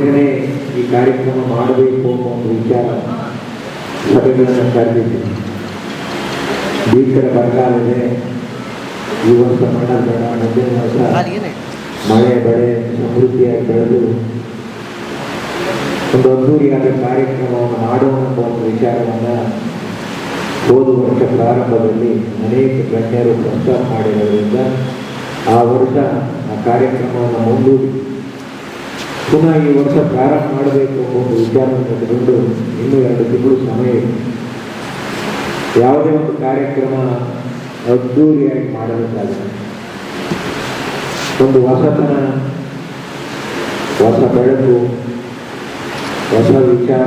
ವರ್ಷನೇ ಈ ಕಾರ್ಯಕ್ರಮ ಮಾಡಬೇಕು ಅನ್ನೋ ಒಂದು ವಿಚಾರ ಸಭೆಗಳನ್ನು ಕರೆದಿದ್ದೀನಿ. ಭೀಕರ ಬರಗಾಲ ಇದೆ ಈ ವರ್ಷ ಮಣ್ಣ ಬೇಡ, ಮುಂದಿನ ವರ್ಷ ಮಳೆ ಬೆಳೆ ಸಮೃದ್ಧಿಯಾಗಿ ಬೆಳೆದು ಒಂದು ಅದ್ದೂರಿಯಾದ ಕಾರ್ಯಕ್ರಮವನ್ನು ಎಂಬ ಒಂದು ವಿಚಾರವನ್ನು ಹೋದ ವರ್ಷ ಪ್ರಾರಂಭದಲ್ಲಿ ಅನೇಕ ಗಣ್ಯರು ಪ್ರಸ್ತಾಪ ಮಾಡಿರೋದ್ರಿಂದ ಆ ವರ್ಷ ಆ ಕಾರ್ಯಕ್ರಮವನ್ನು ಮುಂದೂಡಿ ಪುನಃ ಈ ವರ್ಷ ಪ್ರಾರಂಭ ಮಾಡಬೇಕು ಅನ್ನೋ ವಿಚಾರವನ್ನು ಇಟ್ಟುಕೊಂಡು ಇನ್ನೂ ಎರಡು ತಿಂಗಳು ಸಮಯ ಯಾವುದೇ ಒಂದು ಕಾರ್ಯಕ್ರಮ ಅದ್ದೂರಿಯಾಗಿ ಮಾಡಬೇಕಾಗಿದೆ. ಒಂದು ಹೊಸತನ ಹೊಸ ಬೆಳಕು ಹೊಸ ವಿಚಾರ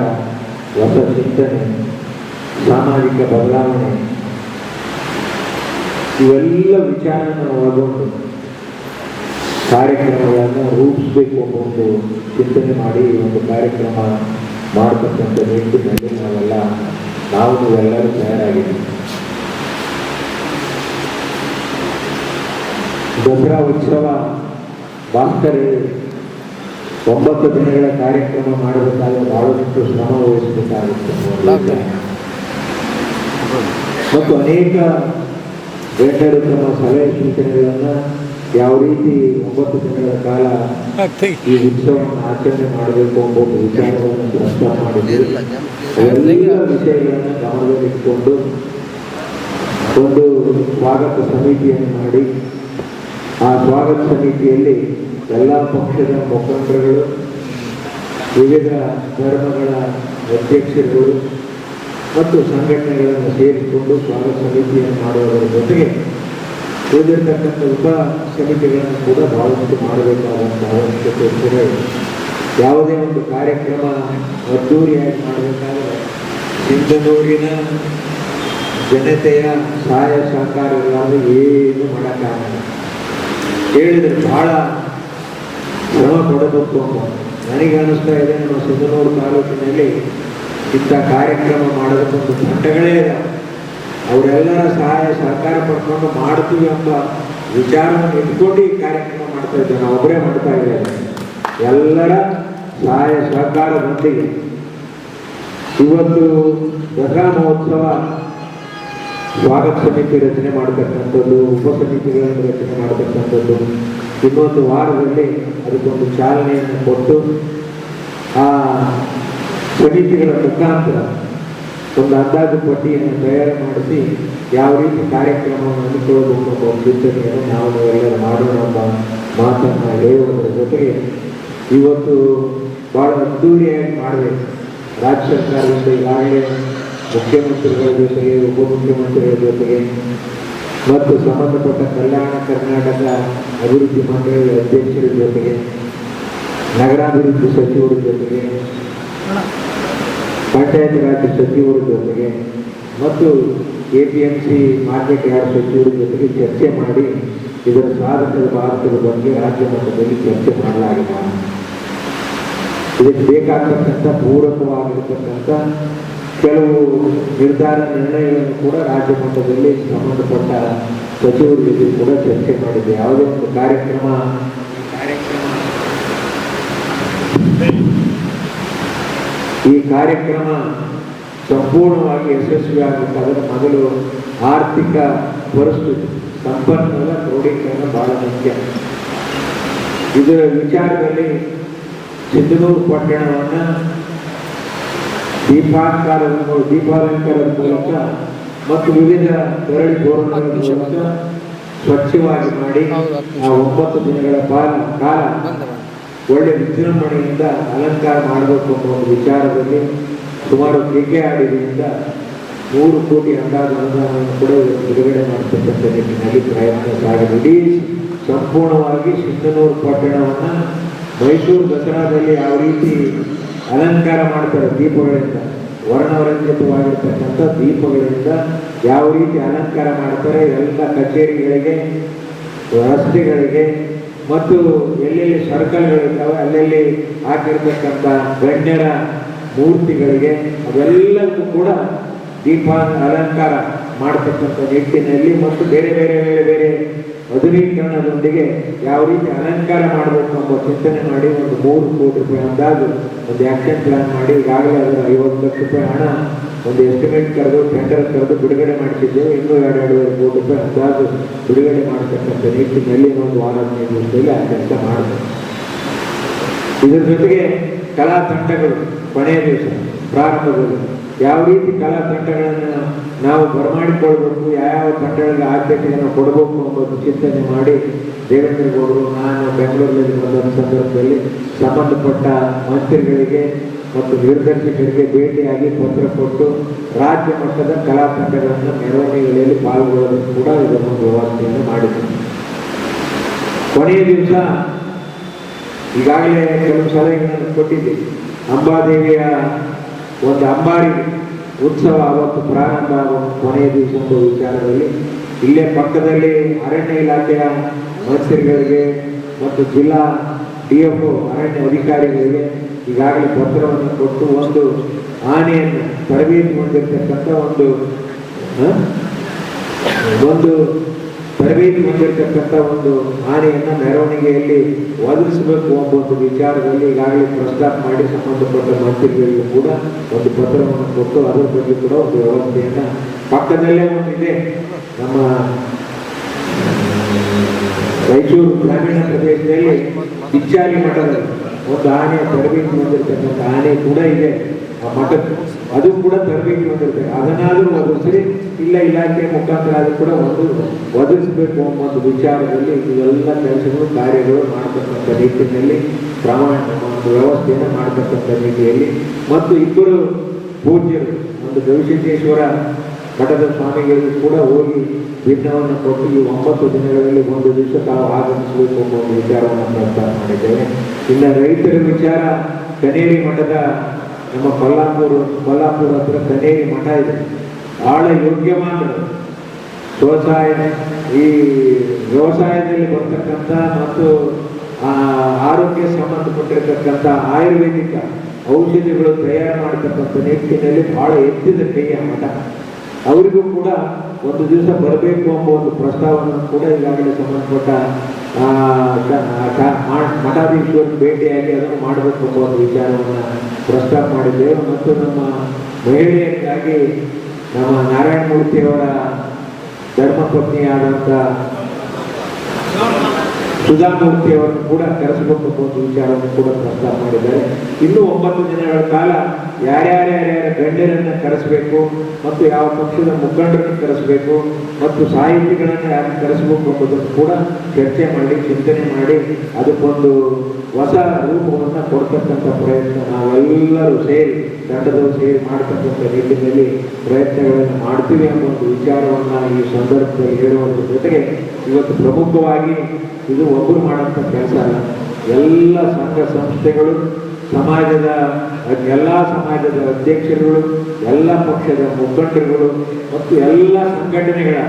ಹೊಸ ಚಿಂತನೆ, ಸಾಮಾಜಿಕ ಬದಲಾವಣೆ, ಇವೆಲ್ಲ ವಿಚಾರನ ಒಳಗೊಂಡು ಕಾರ್ಯಕ್ರಮಗಳನ್ನು ರೂಪಿಸಬೇಕು ಅನ್ನೋ ಒಂದು ಚಿಂತನೆ ಮಾಡಿ ಒಂದು ಕಾರ್ಯಕ್ರಮ ಮಾಡತಕ್ಕಂಥ ನಿಟ್ಟಿನಲ್ಲಿ ನಾವೆಲ್ಲ ನಾವು ಎಲ್ಲರೂ ತಯಾರಾಗಿದ್ದೀವಿ. ದಸರಾ ಉತ್ಸವ ಭಾಸ್ಕರ್ ಒಂಬತ್ತು ದಿನಗಳ ಕಾರ್ಯಕ್ರಮ ಮಾಡಬೇಕಾದ್ರೆ ಬಹಳಷ್ಟು ಶ್ರಮ ವಹಿಸಬೇಕಾಗುತ್ತೆ ಮತ್ತು ಅನೇಕ ಗಣ್ಯರು ತಮ್ಮ ಸಲಹೆ ಸೂಚನೆಗಳನ್ನು ಯಾವ ರೀತಿ ಒಂಬತ್ತು ದಿನಗಳ ಕಾಲ ಈ ಉತ್ಸವವನ್ನು ಆಚರಣೆ ಮಾಡಬೇಕು ಎಂಬ ಒಂದು ವಿಚಾರವನ್ನು ಪ್ರಸ್ತಾಪ ಮಾಡಿದ್ದೀವಿ. ಎಲ್ಲ ವಿಷಯಗಳನ್ನು ಗಮನದಲ್ಲಿಟ್ಟುಕೊಂಡು ಒಂದು ಸ್ವಾಗತ ಸಮಿತಿಯನ್ನು ಮಾಡಿ ಆ ಸ್ವಾಗತ ಸಮಿತಿಯಲ್ಲಿ ಎಲ್ಲ ಪಕ್ಷದ ಮುಖಂಡರುಗಳು ವಿವಿಧ ಧರ್ಮಗಳ ಅಧ್ಯಕ್ಷರುಗಳು ಮತ್ತು ಸಂಘಟನೆಗಳನ್ನು ಸೇರಿಸಿಕೊಂಡು ಸ್ವಾಗತ ಸಮಿತಿಯನ್ನು ಮಾಡುವುದರ ಜೊತೆಗೆ ಉಳಿದಿರ್ತಕ್ಕಂಥ ಉಪ ಸಮಿತಿಗಳನ್ನು ಕೂಡ ಬಹಳಷ್ಟು ಮಾಡಬೇಕಾದಂಥ ಅವಶ್ಯಕತೆ ಕೂಡ ಇದೆ ಯಾವುದೇ ಒಂದು ಕಾರ್ಯಕ್ರಮ ಅದ್ದೂರಿಯಾಗಿ ಮಾಡಬೇಕಾದ್ರೆ ಸಿಂಧನೂರಿನ ಜನತೆಯ ಸಹಾಯ ಸಹಕಾರಗಳಾದ್ರೆ ಏನು ಮಾಡೋಕ್ಕಾಗಲ್ಲ. ಹೇಳಿದರೆ ಬಹಳ ಶ್ರಮ ಪಡಬೇಕು ಅಂತ. ನನಗೆ ಅನಿಸ್ತಾ ಇದೆ, ನಮ್ಮ ಸಿಂಧನೂರು ತಾಲೂಕಿನಲ್ಲಿ ಇಂಥ ಕಾರ್ಯಕ್ರಮ ಮಾಡೋದಕ್ಕೊಂದು ಘಟ್ಟಗಳೇ ಇದೆ ಅವರೆಲ್ಲರ ಸಹಾಯ ಸಹಕಾರ ಪಡ್ಕೊಂಡು ಮಾಡ್ತೀವಿ ಎಂಬ ವಿಚಾರವನ್ನು ಇಟ್ಕೊಂಡು ಈ ಕಾರ್ಯಕ್ರಮ ಮಾಡ್ತಾ ಇದ್ದೆ ನಾವು ಒಬ್ಬರೇ ಮಾಡ್ತಾ ಇದ್ದೇವೆ. ಎಲ್ಲರ ಸಹಾಯ ಸಹಕಾರದೊಂದಿಗೆ. ಇವತ್ತು ದಸರಾ ಮಹೋತ್ಸವ ಸ್ವಾಗತ ಸಮಿತಿ ರಚನೆ ಮಾಡತಕ್ಕಂಥದ್ದು, ಉಪ ಸಮಿತಿಗಳನ್ನು ರಚನೆ ಮಾಡತಕ್ಕಂಥದ್ದು. ಇನ್ನೊಂದು ವಾರದಲ್ಲಿ ಅದಕ್ಕೊಂದು ಚಾಲನೆಯನ್ನು ಕೊಟ್ಟು ಆ ಸಮಿತಿಗಳ ಮುಖಾಂತರ ಒಂದು ಅಂದಾಜು ಪಟ್ಟಿಯನ್ನು ತಯಾರು ಮಾಡಿಸಿ ಯಾವ ರೀತಿ ಕಾರ್ಯಕ್ರಮವನ್ನು ಹಮ್ಮಿಕೊಳ್ಳಬೇಕು ಒಂದು ಚಿಂತನೆಯನ್ನು ನಾವು ಎಲ್ಲರೂ ಮಾಡೋಣ ಎಂಬ ಮಾತನ್ನು ಹೇಳುವುದರ ಜೊತೆಗೆ ಇವತ್ತು ಭಾಳ ಅದ್ದೂರಿಯಾಗಿ ಮಾಡಬೇಕು. ರಾಜ್ಯ ಸರ್ಕಾರದಿಂದ ಈಗಾಗಲೇ ಮುಖ್ಯಮಂತ್ರಿಗಳ ಜೊತೆಗೆ, ಉಪಮುಖ್ಯಮಂತ್ರಿಗಳ ಜೊತೆಗೆ ಮತ್ತು ಸಂಬಂಧಪಟ್ಟ ಕಲ್ಯಾಣ ಕರ್ನಾಟಕ ಅಭಿವೃದ್ಧಿ ಮಂಡಳಿಯ ಅಧ್ಯಕ್ಷರ ಜೊತೆಗೆ, ನಗರಾಭಿವೃದ್ಧಿ ಸಚಿವರ ಜೊತೆಗೆ ಪಂಚಾಯತ್ ರಾಜ್ ಸಚಿವರ ಜೊತೆಗೆ ಮತ್ತು A P M C market yard ಸಚಿವರ ಜೊತೆಗೆ ಚರ್ಚೆ ಮಾಡಿ ಇದರ ಸಾಧಕದ ಭಾರತದ ಬಗ್ಗೆ ರಾಜ್ಯ ಮಟ್ಟದಲ್ಲಿ ಚರ್ಚೆ ಮಾಡಲಾಗಿದೆ. ಇದಕ್ಕೆ ಬೇಕಾಗ್ತಕ್ಕಂಥ ಪೂರಕವಾಗಿರ್ತಕ್ಕಂಥ ಕೆಲವು ನಿರ್ಧಾರ ನಿರ್ಣಯಗಳನ್ನು ಕೂಡ ರಾಜ್ಯ ಮಟ್ಟದಲ್ಲಿ ಸಂಬಂಧಪಟ್ಟ ಸಚಿವರ ಜೊತೆ ಕೂಡ ಚರ್ಚೆ ಮಾಡಿದೆ. ಯಾವುದೇ ಒಂದು ಕಾರ್ಯಕ್ರಮ ಈ ಕಾರ್ಯಕ್ರಮ ಸಂಪೂರ್ಣವಾಗಿ ಯಶಸ್ವಿ ಅದರ ಮೊದಲು ಆರ್ಥಿಕ ಪರಿಸ್ಥಿತಿ, ಸಂಪನ್ಮೂಲ, ಕ್ರೋಢೀಕರಣ ಬಹಳ ಮುಖ್ಯ. ಇದರ ವಿಚಾರದಲ್ಲಿ ಸಿಂಧನೂರು ಪಟ್ಟಣವನ್ನು ದೀಪಾಲಂಕಾರದ ದೀಪಾಲಂಕಾರದ ಮೂಲಕ ಮತ್ತು ವಿವಿಧ ಬೆರಳಿ ಧೋರಣೆಗಳ ಮೂಲಕ ಸ್ವಚ್ಛವಾಗಿ ಮಾಡಿ ಆ ಒಂಬತ್ತು ದಿನಗಳ ಕಾಲ ಕಾಲ ಒಳ್ಳೆ ವಿಜೃಂಭಣೆಯಿಂದ ಅಲಂಕಾರ ಮಾಡಬೇಕು ಅನ್ನೋ ಒಂದು ವಿಚಾರದಲ್ಲಿ ಸುಮಾರು ಕೆ ಕೆ ಆಡಿದಿಂದ ಮೂರು ಕೋಟಿ ಅಂದಾಜು ಅನುದಾನವನ್ನು ಕೂಡ ಬಿಡುಗಡೆ ಮಾಡತಕ್ಕಂಥ ನಿಟ್ಟಿನಲ್ಲಿ ಪ್ರಯತ್ನ ಸಾಗಿದೆ. ಇಡೀ ಸಂಪೂರ್ಣವಾಗಿ ಸಿಂಧನೂರು ಪಟ್ಟಣವನ್ನು ಮೈಸೂರು ದಸರಾದಲ್ಲಿ ಯಾವ ರೀತಿ ಅಲಂಕಾರ ಮಾಡ್ತಾರೆ ದೀಪಗಳಿಂದ ವರ್ಣರಂಜಿತವಾಗಿರ್ತಕ್ಕಂಥ ದೀಪಗಳಿಂದ ಯಾವ ರೀತಿ ಅಲಂಕಾರ ಮಾಡ್ತಾರೆ ಎಲ್ಲ ಕಚೇರಿಗಳಿಗೆ, ರಸ್ತೆಗಳಿಗೆ ಮತ್ತು ಎಲ್ಲೆಲ್ಲಿ ಸರ್ಕಲ್ಗಳಿದ್ದಾವೆ ಅಲ್ಲೆಲ್ಲಿ ಹಾಕಿರ್ತಕ್ಕಂಥ ಗಣ್ಯರ ಮೂರ್ತಿಗಳಿಗೆ ಅವೆಲ್ಲವೂ ಕೂಡ ದೀಪ ಅಲಂಕಾರ ಮಾಡತಕ್ಕಂಥ ನಿಟ್ಟಿನಲ್ಲಿ ಮತ್ತು ಬೇರೆ ಬೇರೆ ಬೇರೆ ಬೇರೆ ಮಧುರೀಕರಣದೊಂದಿಗೆ ಯಾವ ರೀತಿ ಅಲಂಕಾರ ಮಾಡಬೇಕು ಎಂಬ ಚಿಂತನೆ ಮಾಡಿ ಒಂದು ಮೂರು ಕೋಟಿ ರೂಪಾಯಿ ಅಂದಾಜು, ಒಂದು ಆಕ್ಷನ್ ಪ್ಲಾನ್ ಮಾಡಿ ಈಗಾಗಲೇ ಅದರ ಐವತ್ತು ಲಕ್ಷ ರೂಪಾಯಿ ಹಣ ಒಂದು ಎಸ್ಟಿಮೇಟ್ ಕರೆದು ಟೆಂಡರ್ ಕರೆದು ಬಿಡುಗಡೆ ಮಾಡಿಸಿದ್ದೇವೆ ಇನ್ನೂ ಎರಡು ಎರಡೂವರೆ ಕೋಟಿ ರೂಪಾಯಿ ಅಂದಾಜು ಬಿಡುಗಡೆ ಮಾಡತಕ್ಕಂಥ ನಿಟ್ಟಿನಲ್ಲಿ ಒಂದು ವಾರ ಹದಿನೈದು ಆ ಕೆಲಸ ಮಾಡಬೇಕು ಇದರ ಜೊತೆಗೆ ಕಲಾ ತಂಡಗಳು ಕೊನೆಯ ದಿವಸ. ಪ್ರಾರಂಭದಲ್ಲಿ ಯಾವ ರೀತಿ ಕಲಾ ತಂಡಗಳನ್ನು ನಾವು ಬರಮಾಡಿಕೊಳ್ಬೇಕು ಯಾವ ತಂಡಗಳಿಗೆ ಆದ್ಯತೆಯನ್ನು ಕೊಡಬೇಕು ಅನ್ನೋದು ಚಿಂತನೆ ಮಾಡಿ ದೇವೇಂದ್ರ ಗೌಡರು, ನಾನು ಬೆಂಗಳೂರಿನಲ್ಲಿ ಬಂದ ಸಂದರ್ಭದಲ್ಲಿ ಸಂಬಂಧಪಟ್ಟ ಮಂತ್ರಿಗಳಿಗೆ ಮತ್ತು ನಿರ್ದೇಶಕರಿಗೆ ಭೇಟಿಯಾಗಿ ಪತ್ರ ಕೊಟ್ಟು ರಾಜ್ಯ ಮಟ್ಟದ ಕಲಾ ತಂಡಗಳನ್ನು ಮೆರವಣಿಗೆಗಳಲ್ಲಿ ಪಾಲ್ಗೊಳ್ಳಲು ಕೂಡ ಇದನ್ನು ವ್ಯವಸ್ಥೆಯನ್ನು ಮಾಡಿದ್ದೇನೆ ಕೊನೆಯ ದಿವಸ ಈಗಾಗಲೇ ಕೆಲವು ಸಲಹೆಗಳನ್ನು ಕೊಟ್ಟಿದ್ದೆ. ಅಂಬಾದೇವಿಯ ಒಂದು ಅಂಬಾರಿ ಉತ್ಸವ ಅವತ್ತು ಪ್ರಾರಂಭ ಕೊನೆಯ ದಿವಸದ ವಿಚಾರದಲ್ಲಿ, ಇಲ್ಲೇ ಪಕ್ಕದಲ್ಲಿ ಅರಣ್ಯ ಇಲಾಖೆಯ ಮಂತ್ರಿಗಳಿಗೆ ಮತ್ತು ಜಿಲ್ಲಾ ಡಿ ಎಫ್ ಅರಣ್ಯ ಅಧಿಕಾರಿಗಳಿಗೆ ಈಗಾಗಲೇ ಪತ್ರವನ್ನು ಕೊಟ್ಟು ಒಂದು ಆನೆಯನ್ನು ತರಬೇತಿ ಹೊಂದಿರತಕ್ಕಂಥ ಒಂದು ಒಂದು ತರಬೇತಿ ಹೊಂದಿರತಕ್ಕಂಥ ಒಂದು ಆನೆಯನ್ನು ಮೆರವಣಿಗೆಯಲ್ಲಿ ಒದಗಿಸಬೇಕು ಎಂಬ ಒಂದು ವಿಚಾರದಲ್ಲಿ ಈಗಾಗಲೇ ಪ್ರಸ್ತಾಪ ಮಾಡಿ ಸಂಬಂಧಪಟ್ಟ ಮಂತ್ರಿಗಳಿಗೂ ಕೂಡ ಒಂದು ಪತ್ರವನ್ನು ಕೊಟ್ಟು ಅದರ ಬಗ್ಗೆ ಕೂಡ ಒಂದು ವ್ಯವಸ್ಥೆಯನ್ನು ಪಕ್ಕದಲ್ಲೇ ಒಂದಿದೆ. ನಮ್ಮ ರಾಯಚೂರು ಗ್ರಾಮೀಣ ಪ್ರದೇಶದಲ್ಲಿ ಇಚ್ಚಾರಿ ಮಠದಲ್ಲಿ ಒಂದು ಆನೆ ತರಬೇತಿ ಹೊಂದಿರತಕ್ಕಂಥ ಆನೆ ಕೂಡ ಇದೆ. ಅದು ಕೂಡ ತರಬೇತಿ ಹೊಂದಿರುತ್ತೆ ಅದನ್ನಾದ್ರೂ ಒದಗಿಸಿ ಇಲ್ಲ ಇಲಾಖೆ ಮುಖಾಂತರ ಆದರೂ ಕೂಡ ಒಂದು ಒದಗಿಸಬೇಕು ಅನ್ನೋದು ವಿಚಾರದಲ್ಲಿ ಇವೆಲ್ಲ ಕೆಲಸಗಳು, ಕಾರ್ಯಗಳು ಮಾಡತಕ್ಕಂಥ ರೀತಿಯಲ್ಲಿ ಪ್ರಮಾಣ ಒಂದು ವ್ಯವಸ್ಥೆಯನ್ನು ಮಾಡತಕ್ಕಂಥ ರೀತಿಯಲ್ಲಿ ಮತ್ತು ಇಬ್ಬರು ಪೂಜ್ಯರು, ಒಂದು ಗವಿಸಿದ್ದೇಶ್ವರ ಮಠದ ಸ್ವಾಮಿಗಳಿಗೂ ಕೂಡ ಹೋಗಿ ಭಿನ್ನವನ್ನು ಕೊಟ್ಟು ಈ ಒಂಬತ್ತು ದಿನಗಳಲ್ಲಿ ಒಂದು ದಿವಸ ತಾವು ಆಗಮಿಸಬೇಕು ಅನ್ನೋ ವಿಚಾರವನ್ನು ಪ್ರಸ್ತಾಪ ಮಾಡಿದ್ದೇವೆ. ಇನ್ನು ರೈತರ ವಿಚಾರ, ಕನೇರಿ ಮಠದ ನಮ್ಮ ಕೊಲ್ಲಾಪುರ ಕೊಲ್ಲಾಪುರ ಹತ್ರ ಕನೇರಿ ಮಠ ಇದೆ. ಬಹಳ ಯೋಗ್ಯವಾದ ವ್ಯವಸಾಯ ಈ ವ್ಯವಸಾಯದಲ್ಲಿ ಬರ್ತಕ್ಕಂಥ ಮತ್ತು ಆರೋಗ್ಯ ಸಂಬಂಧಪಟ್ಟಿರತಕ್ಕಂಥ ಆಯುರ್ವೇದಿಕ ಔಷಧಿಗಳು ತಯಾರು ಮಾಡತಕ್ಕಂಥ ನಿಟ್ಟಿನಲ್ಲಿ ಬಹಳ ಎತ್ತಿದ ಕೈಯ ಮಠ. ಅವರಿಗೂ ಕೂಡ ಒಂದು ದಿವಸ ಬರಬೇಕು ಎಂಬ ಒಂದು ಪ್ರಸ್ತಾವವನ್ನು ಕೂಡ ಈಗಾಗಲೇ ಸಂಬಂಧಪಟ್ಟ ಕ- ಭೇಟಿಯಾಗಿ ಅದನ್ನು ಮಾಡಬೇಕು ಎಂಬ ಒಂದು ವಿಚಾರವನ್ನು ಪ್ರಸ್ತಾಪ ಮಾಡಿದ್ದೇವೆ. ಮತ್ತು ನಮ್ಮ ಮಹಿಳೆಯರಿಗಾಗಿ ನಮ್ಮ ನಾರಾಯಣಮೂರ್ತಿಯವರ ಧರ್ಮಪತ್ನಿಯಾದಂಥ ಸುಧಾಮೂರ್ತಿ ಅವರನ್ನು ಕೂಡ ಕರೆಸಬೇಕು ಅನ್ನೋ ಒಂದು ವಿಚಾರವನ್ನು ಕೂಡ ಪ್ರಸ್ತಾಪ ಮಾಡಿದ್ದಾರೆ. ಇನ್ನೂ ಒಂಬತ್ತು ದಿನಗಳ ಕಾಲ ಯಾರ್ಯಾರ್ಯಾರ್ಯಾರ ಗಣ್ಯರನ್ನ ಕರೆಸಬೇಕು ಮತ್ತು ಯಾವ ಪಕ್ಷದ ಮುಖಂಡರನ್ನು ಕರೆಸಬೇಕು ಮತ್ತು ಸಾಹಿತಿಗಳನ್ನು ಯಾರು ಕರೆಸಬೇಕು ಎಂಬುದನ್ನು ಕೂಡ ಚರ್ಚೆ ಮಾಡಿ ಚಿಂತನೆ ಮಾಡಿ ಅದಕ್ಕೊಂದು ಹೊಸ ರೂಪವನ್ನು ಕೊಡ್ತಕ್ಕಂಥ ಪ್ರಯತ್ನ ನಾವೆಲ್ಲರೂ ಸೇರಿ ತಂಡದವರು ಸೇರಿ ಮಾಡ್ತಕ್ಕಂಥ ನಿಟ್ಟಿನಲ್ಲಿ ಪ್ರಯತ್ನಗಳನ್ನು ಮಾಡ್ತೀವಿ ಅನ್ನೋ ಒಂದು ವಿಚಾರವನ್ನು ಈ ಸಂದರ್ಭದಲ್ಲಿ ಹೇಳುವಂಥ ಜೊತೆಗೆ ಇವತ್ತು ಪ್ರಮುಖವಾಗಿ ಇದು ಒಬ್ಬರು ಮಾಡುವಂಥ ಕೆಲಸ ಅಲ್ಲ ಎಲ್ಲ ಸಂಘ ಸಂಸ್ಥೆಗಳು ಸಮಾಜದ ಎಲ್ಲ ಸಮಾಜದ ಅಧ್ಯಕ್ಷರುಗಳು, ಎಲ್ಲ ಪಕ್ಷದ ಮುಖಂಡರುಗಳು ಮತ್ತು ಎಲ್ಲ ಸಂಘಟನೆಗಳ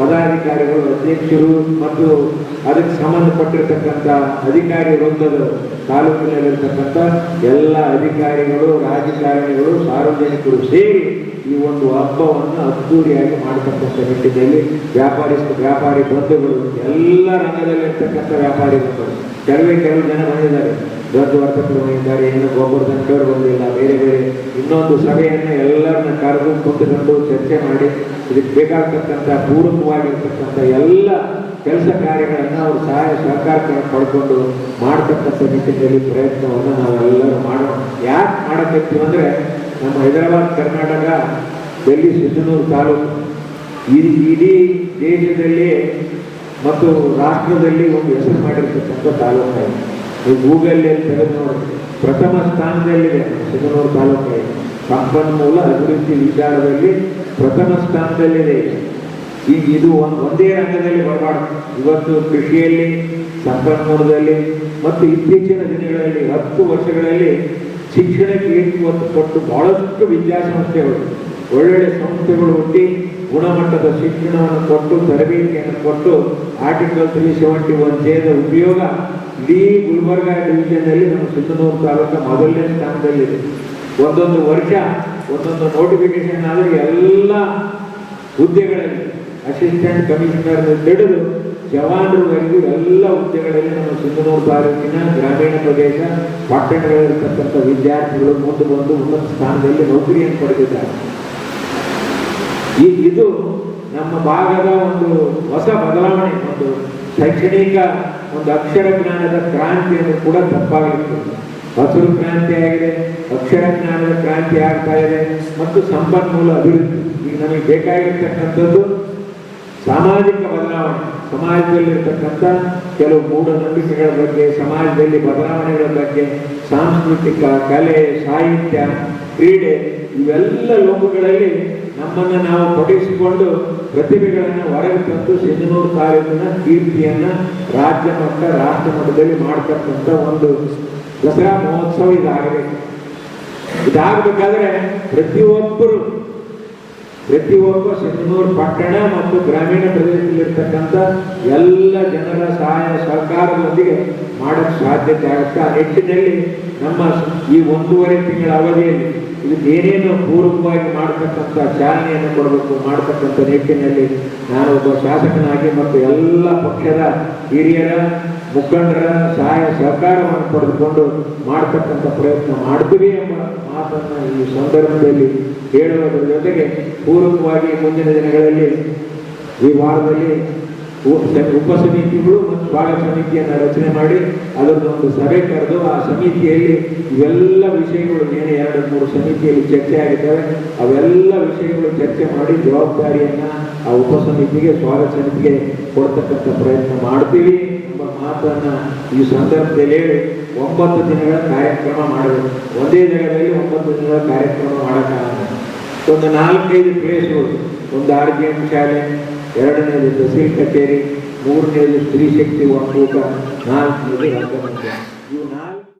ಪದಾಧಿಕಾರಿಗಳು, ಅಧ್ಯಕ್ಷರು ಮತ್ತು ಅದಕ್ಕೆ ಸಂಬಂಧಪಟ್ಟಿರ್ತಕ್ಕಂಥ ಅಧಿಕಾರಿ ವೃಂದದ ತಾಲೂಕಿನಲ್ಲಿರ್ತಕ್ಕಂಥ ಎಲ್ಲ ಅಧಿಕಾರಿಗಳು, ರಾಜಕಾರಣಿಗಳು, ಸಾರ್ವಜನಿಕರು ಸೇರಿ ಈ ಒಂದು ಹಬ್ಬವನ್ನು ಅದ್ದೂರಿಯಾಗಿ ಮಾಡತಕ್ಕಂಥ ನಿಟ್ಟಿನಲ್ಲಿ ವ್ಯಾಪಾರಿ ವ್ಯಾಪಾರಿ ಬಂಧುಗಳು, ಎಲ್ಲ ರಂಗದಲ್ಲಿರ್ತಕ್ಕಂಥ ವ್ಯಾಪಾರಿ ಬಂಧುಗಳು ಕೆಲವೇ, ಕೆಲವು ಜನ ಬಂದಿದ್ದಾರೆ. ದೊಡ್ಡ ವರ್ತಕರು ಏನು ಇನ್ನು ಗೋಬರ್ಧನದವರು ಬಂದಿಲ್ಲ ಬೇರೆ ಬೇರೆ. ಇನ್ನೊಂದು ಸಭೆಯನ್ನು ಎಲ್ಲರನ್ನ ಕರೆದು ಕುಂತುಕೊಂಡು ಚರ್ಚೆ ಮಾಡಿ, ಇದಕ್ಕೆ ಬೇಕಾಗ್ತಕ್ಕಂಥ ಪೂರಕವಾಗಿರ್ತಕ್ಕಂಥ ಎಲ್ಲ ಕೆಲಸ ಕಾರ್ಯಗಳನ್ನು ಅವರು ಸಹಾಯ ಸಹಕಾರಗಳನ್ನು ಪಡ್ಕೊಂಡು ಮಾಡತಕ್ಕಂಥ ನಿಟ್ಟಿನಲ್ಲಿ ಪ್ರಯತ್ನವನ್ನು ನಾವೆಲ್ಲರೂ ಮಾಡೋಣ. ಯಾಕೆ ಮಾಡಬೇಕು ಅಂದರೆ, ನಮ್ಮ ಹೈದರಾಬಾದ್, ಕರ್ನಾಟಕ ಡೆಲ್ಲಿ ಸಿದ್ದನೂರು ತಾಲೂಕು. ಇಡೀ ಇಡೀ ದೇಶದಲ್ಲಿ ಮತ್ತು ರಾಷ್ಟ್ರದಲ್ಲಿ ಒಂದು ಹೆಸರು ಮಾಡಿರ್ತಕ್ಕಂಥ ತಾಲೂಕು ಇದೆ. ನೀವು ಗೂಗಲ್ಲಿ ತೆಗೆದು ನೋಡಿ, ಪ್ರಥಮ ಸ್ಥಾನದಲ್ಲಿದೆ ಸಿಂಗನೂರು ತಾಲೂಕು ಸಂಪನ್ಮೂಲ ಅಭಿವೃದ್ಧಿ ವಿಚಾರದಲ್ಲಿ ಪ್ರಥಮ ಸ್ಥಾನದಲ್ಲಿದೆ ಈಗ. ಇದು ಒಂದು ಒಂದೇ ರಂಗದಲ್ಲಿ ಬರಬಾರ್ದು ಇವತ್ತು ಕೃಷಿಯಲ್ಲಿ, ಸಂಪನ್ಮೂಲದಲ್ಲಿ ಮತ್ತು ಇತ್ತೀಚಿನ ದಿನಗಳಲ್ಲಿ, ಹತ್ತು ವರ್ಷಗಳಲ್ಲಿ ಶಿಕ್ಷಣಕ್ಕೆ ಒತ್ತು ಕೊಟ್ಟು ಬಹಳಷ್ಟು ವಿದ್ಯಾಸಂಸ್ಥೆಗಳು, ಒಳ್ಳೊಳ್ಳೆ ಸಂಸ್ಥೆಗಳು ಹುಟ್ಟಿ ಗುಣಮಟ್ಟದ ಶಿಕ್ಷಣವನ್ನು ಕೊಟ್ಟು, ತರಬೇತಿಯನ್ನು ಕೊಟ್ಟು ಆರ್ಟಿಕಲ್ ತ್ರೀ ಸೆವೆಂಟಿ ಒನ್ ಜೇದ ಉಪಯೋಗ ಇಡೀ ಗುಲ್ಬರ್ಗ ಡಿವಿಷನ್ನಲ್ಲಿ ನಮ್ಮ ಸಿದ್ದನೂರು ತಾಲೂಕು ಮೊದಲನೇ ಸ್ಥಾನದಲ್ಲಿದೆ ಒಂದೊಂದು ವರ್ಷ, ಒಂದೊಂದು ನೋಟಿಫಿಕೇಶನ್ ಆದರೆ ಎಲ್ಲ ಹುದ್ದೆಗಳಲ್ಲಿ ಅಸಿಸ್ಟೆಂಟ್ ಕಮಿಷನರ್ ಹಿಡಿದು ಜವಾನರುವರೆಗೂ ಎಲ್ಲ ಹುದ್ದೆಗಳಲ್ಲಿ ನಮ್ಮ ಸಿಂಧನೂರು ತಾಲೂಕಿನ ಗ್ರಾಮೀಣ ಪ್ರದೇಶ, ಪಟ್ಟಣಗಳಲ್ಲಿರ್ತಕ್ಕಂಥ ವಿದ್ಯಾರ್ಥಿಗಳು ಮುಂದೆ ಬಂದು ಉನ್ನತ ಸ್ಥಾನದಲ್ಲಿ ನೌಕರಿಯನ್ನು ಪಡೆದಿದ್ದಾರೆ. ಈ ಇದು ನಮ್ಮ ಭಾಗದ ಒಂದು ಹೊಸ ಬದಲಾವಣೆ, ಒಂದು ಶೈಕ್ಷಣಿಕ ಒಂದು ಅಕ್ಷರ ಜ್ಞಾನದ ಕ್ರಾಂತಿಯನ್ನು ಕೂಡ ತಪ್ಪಾಗಿರುತ್ತದೆ ಹಸಿರು ಕ್ರಾಂತಿ ಆಗಿದೆ, ಅಕ್ಷರ ಜ್ಞಾನದ ಕ್ರಾಂತಿ ಆಗ್ತಾ ಇದೆ ಮತ್ತು ಸಂಪನ್ಮೂಲ ಅಭಿವೃದ್ಧಿ. ಈಗ ನಮಗೆ ಬೇಕಾಗಿರ್ತಕ್ಕಂಥದ್ದು ಸಾಮಾಜಿಕ ಬದಲಾವಣೆ. ಸಮಾಜದಲ್ಲಿರ್ತಕ್ಕಂಥ ಕೆಲವು ಮೂಢನಂಬಿಕೆಗಳ ಬಗ್ಗೆ, ಸಮಾಜದಲ್ಲಿ ಬದಲಾವಣೆಗಳ ಬಗ್ಗೆ, ಸಾಂಸ್ಕೃತಿಕ, ಕಲೆ, ಸಾಹಿತ್ಯ ಕ್ರೀಡೆ, ಇವೆಲ್ಲ ಲೋಕಗಳಲ್ಲಿ ನಮ್ಮನ್ನು ನಾವು ಪಠಿಸಿಕೊಂಡು ಪ್ರತಿಭೆಗಳನ್ನು ಹೊರಗೆ ತಂದು ಸಿಂಧನೂರು ತಾಲೂಕಿನ ಕೀರ್ತಿಯನ್ನು ರಾಜ್ಯ ಮಟ್ಟ, ರಾಷ್ಟ್ರ ಮಟ್ಟದಲ್ಲಿ ಮಾಡ್ತಕ್ಕಂಥ ಒಂದು ದಸರಾ ಮಹೋತ್ಸವ ಇದಾಗಬೇಕು ಇದಾಗಬೇಕಾದ್ರೆ ಪ್ರತಿಯೊಬ್ಬರು, ಪ್ರತಿಯೊಬ್ಬ ಸಿಂಧನೂರು ಪಟ್ಟಣ ಮತ್ತು ಗ್ರಾಮೀಣ ಪ್ರದೇಶದಲ್ಲಿರ್ತಕ್ಕಂಥ ಎಲ್ಲ ಜನರ ಸಹಾಯ ಸಹಕಾರದೊಂದಿಗೆ ಮಾಡಕ್ಕೆ ಸಾಧ್ಯತೆ ಆಗುತ್ತೆ. ಆ ನಿಟ್ಟಿನಲ್ಲಿ ನಮ್ಮ ಈ ಒಂದೂವರೆ ತಿಂಗಳ ಅವಧಿಯಲ್ಲಿ ಇದಕ್ಕೆ ಬೇರೇನು ಪೂರ್ವಕವಾಗಿ ಮಾಡತಕ್ಕಂಥ ಚಾಲನೆಯನ್ನು ಕೊಡಬೇಕು, ಮಾಡತಕ್ಕಂಥ ನಿಟ್ಟಿನಲ್ಲಿ ನಾನು ಒಬ್ಬ ಶಾಸಕನಾಗಿ ಮತ್ತು ಎಲ್ಲ ಪಕ್ಷದ ಹಿರಿಯರ, ಮುಖಂಡರ ಸಹಾಯ ಸಹಕಾರವನ್ನು ಪಡೆದುಕೊಂಡು ಮಾಡತಕ್ಕಂಥ ಪ್ರಯತ್ನ ಮಾಡ್ತೀವಿ ಎಂಬ ಮಾತನ್ನು ಈ ಸಂದರ್ಭದಲ್ಲಿ ಹೇಳುವುದರ ಜೊತೆಗೆ ಪೂರ್ವಕವಾಗಿ ಮುಂದಿನ ದಿನಗಳಲ್ಲಿ ಈ ವಾರದಲ್ಲಿ ಉಪ ಸಮಿತಿಗಳು ಮತ್ತು ಸ್ವಾಗತ ಸಮಿತಿಯನ್ನು ರಚನೆ ಮಾಡಿ ಅದರದೊಂದು ಸಭೆ ಕರೆದು ಆ ಸಮಿತಿಯಲ್ಲಿ ಇವೆಲ್ಲ ವಿಷಯಗಳು ಏನೇ ಎರಡು ಮೂರು ಸಮಿತಿಯಲ್ಲಿ ಚರ್ಚೆ ಆಗಿದ್ದಾವೆ, ಅವೆಲ್ಲ ವಿಷಯಗಳು ಚರ್ಚೆ ಮಾಡಿ ಜವಾಬ್ದಾರಿಯನ್ನ ಆ ಉಪ ಸಮಿತಿಗೆ ಸ್ವಾಗತ ಸಮಿತಿಗೆ ಕೊಡ್ತಕ್ಕಂಥ ಪ್ರಯತ್ನ ಮಾಡ್ತೀವಿ ಎಂಬ ಮಾತನ್ನು ಈ ಸಂದರ್ಭದಲ್ಲಿ ಹೇಳಿ ಒಂಬತ್ತು ದಿನಗಳ ಕಾರ್ಯಕ್ರಮ ಮಾಡಬೇಕು. ಒಂದೇ ಜಾಗದಲ್ಲಿ ಒಂಬತ್ತು ದಿನಗಳ ಕಾರ್ಯಕ್ರಮ ಮಾಡೋಕ್ಕಾಗಲ್ಲ. ಒಂದು ನಾಲ್ಕೈದು ಪ್ಲೇಸ್ಗಳು ಒಂದು ಆರ್ ಜಿ ಎಂ ಶಾಲೆ ಎರಡನೇದು ತಹಸೀಲ್ ಕಚೇರಿ ಮೂರನೇದು ಸ್ತ್ರೀ ಶಕ್ತಿ ಒಕ್ಕೂಟ ನಾಲ್ಕನೇದು ರಂಗಮಂದಿರ ಇವು ನಾಲ್ಕು